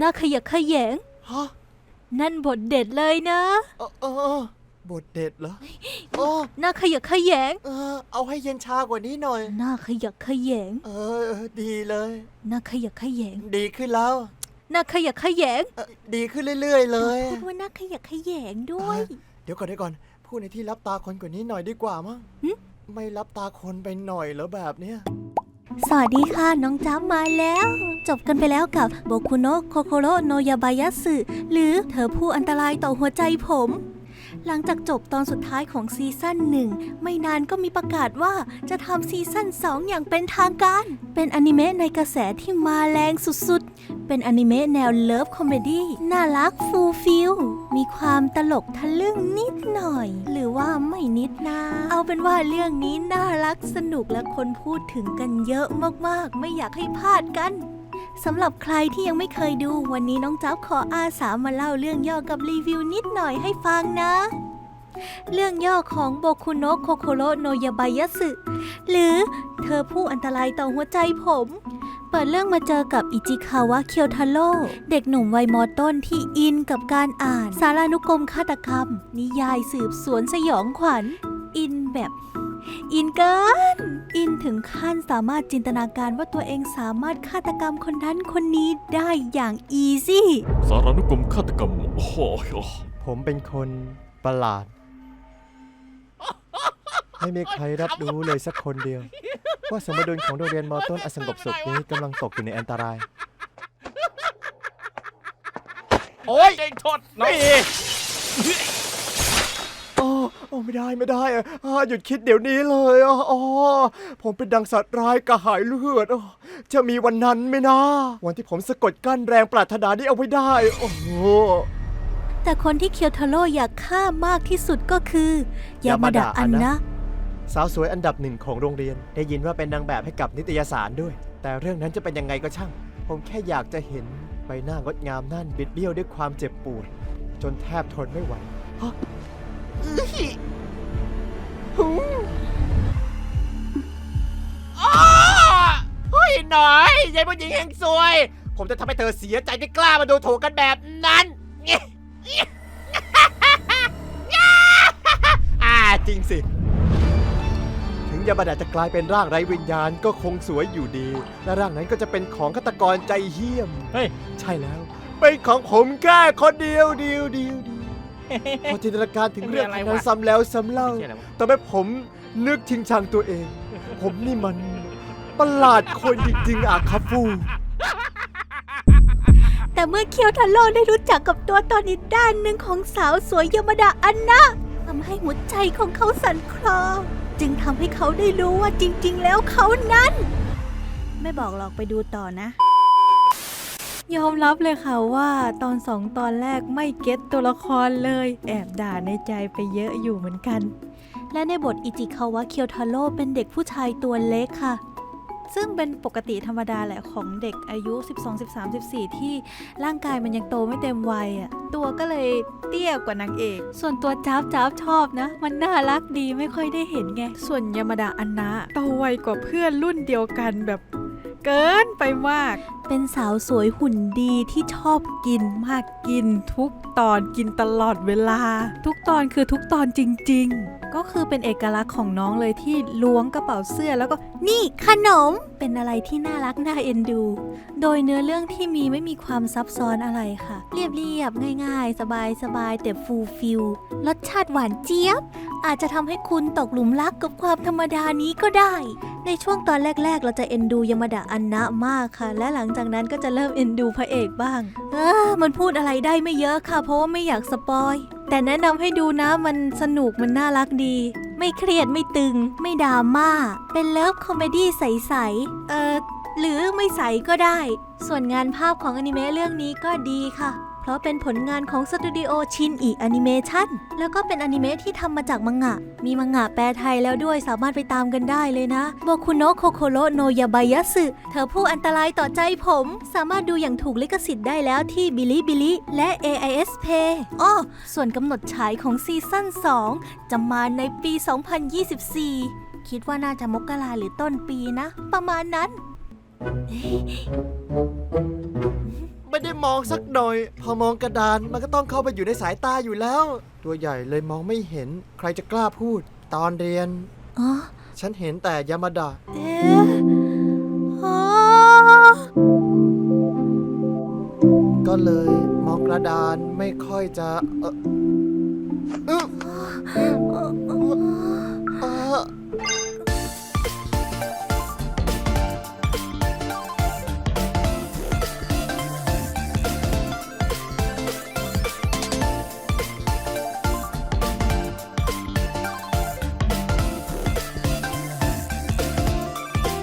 น่าขยะแขยง ฮะนั่นบทเด็ดเลยนะ เออเออเออบทเด็ดเหรอโอ้น่าขยะแขยง เออ เอาให้เย็นชากว่านี้หน่อยน่าขยะแขยง เออเออดีเลยน่าขยะแขยง ดีขึ้นแล้วน่าขยะแขยงเออดีขึ้นเรื่อย ๆ เลย พูดว่าน่าขยะแขยงด้วย เดี๋ยวก่อนเดี๋ยวก่อนพูดในที่รับตาคนกว่านี้หน่อยดีกว่ามั้งหึ ไม่รับตาคนไปหน่อยเหรอแบบเนี้ย สวัสดีค่ะ น้องจ้ามาแล้ว จบกันไปแล้วกับโบคุโนะโคโคโรโนยาบายะสึหรือเธอผู้อันตรายต่อหัวใจผม หลังจากจบตอนสุดท้ายของซีซั่นหนึ่งไม่นานก็มีประกาศว่าจะทำซีซั่น2 อย่างเป็นทางการ เป็นอนิเมะในกระแสที่มาแรงสุดๆ เป็นอนิเมะแนวเลิฟคอมเมดี้น่ารักฟูลฟิลมีความตลกทะลึ่งนิดหน่อย หรือว่าไม่นิดนะเอาเป็นว่าเรื่องนี้น่ารักสนุกและคนพูดถึงกันเยอะมากๆ ไม่อยากให้พลาดกัน สำหรับใครที่ยังไม่เคยดูวันนี้น้องจ๊อบขออาสามาเล่าเรื่องย่อกับรีวิวนิดหน่อยให้ฟังนะ เรื่องย่อของโบคุโนะโคโคโรโนยาบายะสึหรือเธอผู้อันตรายต่อหัวใจผม เปิดเรื่องมาเจอกับอิจิคาวะเคียวทาโร่เด็กหนุ่มวัยมอต้นที่อินกับการอ่าน สารานุกรมฆาตกรรม นิยายสืบสวนสยองขวัญ อินแบบ อินเกินอินถึงขั้นสามารถจินตนาการว่าตัวเองสามารถฆาตกรรมคนนั้นคนนี้ได้อย่างอีซี่สารานุกรมฆาตกรรมโอ้โหผมเป็นคนประหลาด ไม่มีใครรับรู้เลยสักคนเดียว ว่าสมดุลของโรงเรียนมอต้นอสงบสุขนี้กำลังตกอยู่ในอันตราย โอ้ยเองโทษน้อง โอ้โอ้ไม่ได้ไม่ได้อะอ่าหยุดคิดเดี๋ยวนี้เลยอะอ๋อผมเป็นดังสัตว์ร้ายกระหายเลือดอ๋อจะมีวันนั้นไหมนะ วันที่ผมสะกดกั้นแรงปรารถนานี้เอาไว้ได้ โอ้โห แต่คนที่เคียวทาโร่อยากฆ่ามากที่สุดก็คือยามาดะอันนะ สาวสวยอันดับหนึ่งของโรงเรียน ได้ยินว่าเป็นนางแบบให้กับนิตยสารด้วย แต่เรื่องนั้นจะเป็นยังไงก็ช่าง ผมแค่อยากจะเห็นใบหน้างดงามนั่นบิดเบี้ยวด้วยความเจ็บปวด จนแทบทนไม่ไหวฮะ อื้อหิหูเฮ้ยหน่อยยายผู้หญิงแห่งซวย ผมจะทำให้เธอเสียใจที่กล้ามาดูถูกกันแบบนั้น อ่าจริงสิ ถึงยามาดาจะกลายเป็นร่างไร้วิญญาณก็คงสวยอยู่ดี และร่างนั้นก็จะเป็นของฆาตกรใจเหี้ยม เฮ้ย ใช่แล้ว เป็นของผมแค่คนเดียวเดียวเดียวเดียว พอจินตนาการถึงเรื่องของนั้นซ้ำแล้วซ้ำเล่าเชี่ยอะไรวะแต่ไม่ผมนึกชิงชังตัวเอง ผมนี่มันประหลาดคนจริงๆอะครับฟู แต่เมื่อเคียวทาโร่ได้รู้จักกับตัวตนอีกด้านหนึ่งของสาวสวยยามาดะอันนะทำให้หัวใจของเขาสั่นคลอจึงทำให้เขาได้รู้ว่าจริง ๆ แล้วเขานั้น ไม่บอกหรอกไปดูต่อนะ ยอมรับเลยค่ะว่าตอนสองตอนแรกไม่เก็ตตัวละครเลย แอบด่าในใจไปเยอะอยู่เหมือนกัน และในบทอิจิคาวะเคียวทาโร่เป็นเด็กผู้ชายตัวเล็กค่ะ ซึ่งเป็นปกติธรรมดาแหละของเด็กอายุ 12 13 14 ที่ร่างกายมันยังโตไม่เต็มวัยอะตัวก็เลยเตี้ยกว่านางเอก ส่วนตัวจ้าบจ้าบชอบนะ มันน่ารักดีไม่ค่อยได้เห็นไง ส่วนยามาดาอันนะโตไวกว่าเพื่อนรุ่นเดียวกันแบบเกินไปมาก เป็นสาวสวยหุ่นดีที่ชอบกินมากกิน ทุกตอนกินตลอดเวลา ทุกตอนคือทุกตอนจริง ๆก็คือเป็นเอกลักษณ์ของน้องเลยที่ล้วงกระเป๋าเสื้อแล้วก็นี่ขนมเป็นอะไรที่น่ารักน่าเอ็นดู โดยเนื้อเรื่องที่มีไม่มีความซับซ้อนอะไรค่ะ เรียบๆง่าย ๆ สบายๆแต่ฟูลฟิลรสชาติหวานเจี๊ยบ อาจจะทำให้คุณตกหลุมรักกับความธรรมดานี้ก็ได้ ในช่วงตอนแรก ๆ เราจะเอ็นดูยามาดะอันนะมากค่ะ และหลังจากนั้นก็จะเริ่มเอ็นดูพระเอกบ้าง เออมันพูดอะไรได้ไม่เยอะค่ะ เพราะว่าไม่อยากสปอย แต่แนะนำให้ดูนะมันสนุกมันน่ารักดี ไม่เครียดไม่ตึง ไม่ดราม่า เป็นเลิฟคอมเมดี้ใสๆ เออหรือไม่ใสก็ได้ ส่วนงานภาพของอนิเมะเรื่องนี้ก็ดีค่ะ เพราะเป็นผลงานของสตูดิโอชินอิแอนิเมชันแล้วก็เป็นอนิเมะที่ทำมาจากมังงะ มีมังงะแปลไทยแล้วด้วยสามารถไปตามกันได้เลยนะโบคุโนะโคโคโรโนยาบายะสึเธอผู้อันตรายต่อใจผม สามารถดูอย่างถูกลิขสิทธิ์ได้แล้วที่บิลิบิลิและ AIS Pay อ้อส่วนกำหนดฉายของซีซั่น 2 จะมาในปี 2024 คิดว่าน่าจะมกราหรือต้นปีนะ ประมาณนั้น มองสักหน่อย พอมองกระดานมันก็ต้องเข้าไปอยู่ในสายตาอยู่แล้ว ตัวใหญ่เลยมองไม่เห็น ใครจะกล้าพูด ตอนเรียน อ๋อฉันเห็นแต่ยามาดะเอ๊ะอ๋อก็เลยมองกระดานไม่ค่อยจะเออเออ